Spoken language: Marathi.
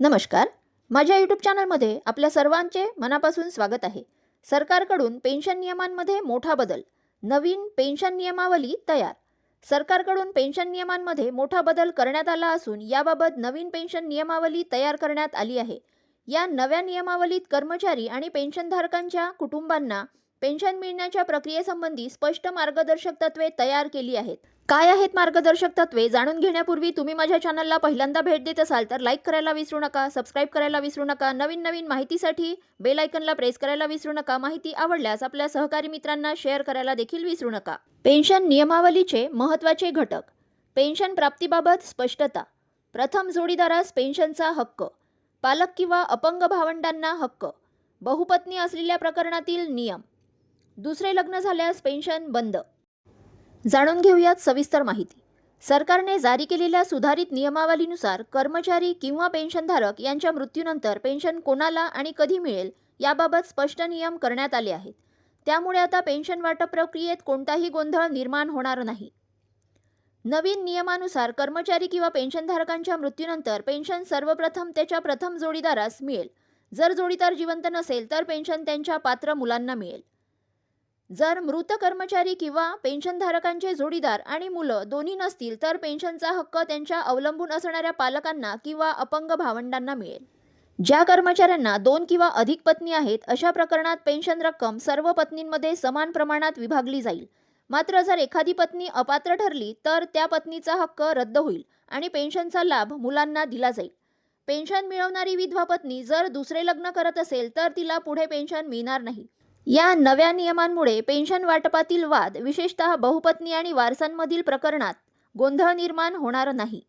नमस्कार. माझ्या यूट्यूब चॅनलमध्ये आपल्या सर्वांचे मनापासून स्वागत आहे. सरकारकडून पेन्शन नियमांमध्ये मोठा बदल. नवीन पेन्शन नियमावली तयार. सरकारकडून पेन्शन नियमांमध्ये मोठा बदल करण्यात आला असून याबाबत नवीन पेन्शन नियमावली तयार करण्यात आली आहे. या नव्या नियमावलीत कर्मचारी आणि पेन्शनधारकांच्या कुटुंबांना पेन्शन मिळण्याच्या प्रक्रियेसंबंधी स्पष्ट मार्गदर्शक तत्वे तयार केली आहेत. काय आहेत मार्गदर्शक तत्वे जाणून घेण्यापूर्वी तुम्ही माझ्या चॅनलला पहिल्यांदा भेट देत असाल तर लाईक करायला विसरू नका सबस्क्राईब करायला विसरू नका नवीन नवीन माहितीसाठी बेल आयकनला प्रेस करायला विसरू नका माहिती आवडल्यास आपल्या सहकारी मित्रांना शेअर करायला देखील विसरू नका. पेन्शन नियमावलीचे महत्त्वाचे घटक. पेन्शन प्राप्तीबाबत स्पष्टता. प्रथम जोडीदारास पेन्शनचा हक्क. पालक किंवा अपंग भावंडांना हक्क. बहुपत्नी असलेल्या प्रकरणातील नियम. दुसरे लग्न झाल्यास पेन्शन बंद. जाणून घेऊयात सविस्तर माहिती. सरकारने जारी केलेल्या सुधारित नियमावलीनुसार कर्मचारी किंवा पेन्शनधारक यांच्या मृत्यूनंतर पेन्शन कोणाला आणि कधी मिळेल याबाबत स्पष्ट नियम करण्यात आले आहेत. त्यामुळे आता पेन्शन वाटप प्रक्रियेत कोणताही गोंधळ निर्माण होणार नाही. नवीन नियमानुसार कर्मचारी किंवा पेन्शनधारकांच्या मृत्यूनंतर पेन्शन सर्वप्रथम त्याच्या प्रथम जोडीदारास मिळेल. जर जोडीदार जिवंत नसेल तर पेन्शन त्यांच्या पात्र मुलांना मिळेल. जर मृत कर्मचारी किंवा पेन्शनधारकांचे जोडीदार आणि मुलं दोन्ही नसतील तर पेन्शनचा हक्क त्यांच्या अवलंबून असणाऱ्या पालकांना किंवा अपंग भावंडांना मिळेल. ज्या कर्मचाऱ्यांना दोन किंवा अधिक पत्नी आहेत अशा प्रकरणात पेन्शन रक्कम सर्व पत्नींमध्ये समान प्रमाणात विभागली जाईल. मात्र जर एखादी पत्नी अपात्र ठरली तर त्या पत्नीचा हक्क रद्द होईल आणि पेन्शनचा लाभ मुलांना दिला जाईल. पेन्शन मिळवणारी विधवा पत्नी जर दुसरे लग्न करत असेल तर तिला पुढे पेन्शन मिळणार नाही. या नव्या नियमांमुळे पेन्शन वाटपातील वाद विशेषतः बहुपत्नी आणि वारसांमधील प्रकरणात गोंधळ निर्माण होणार नाही.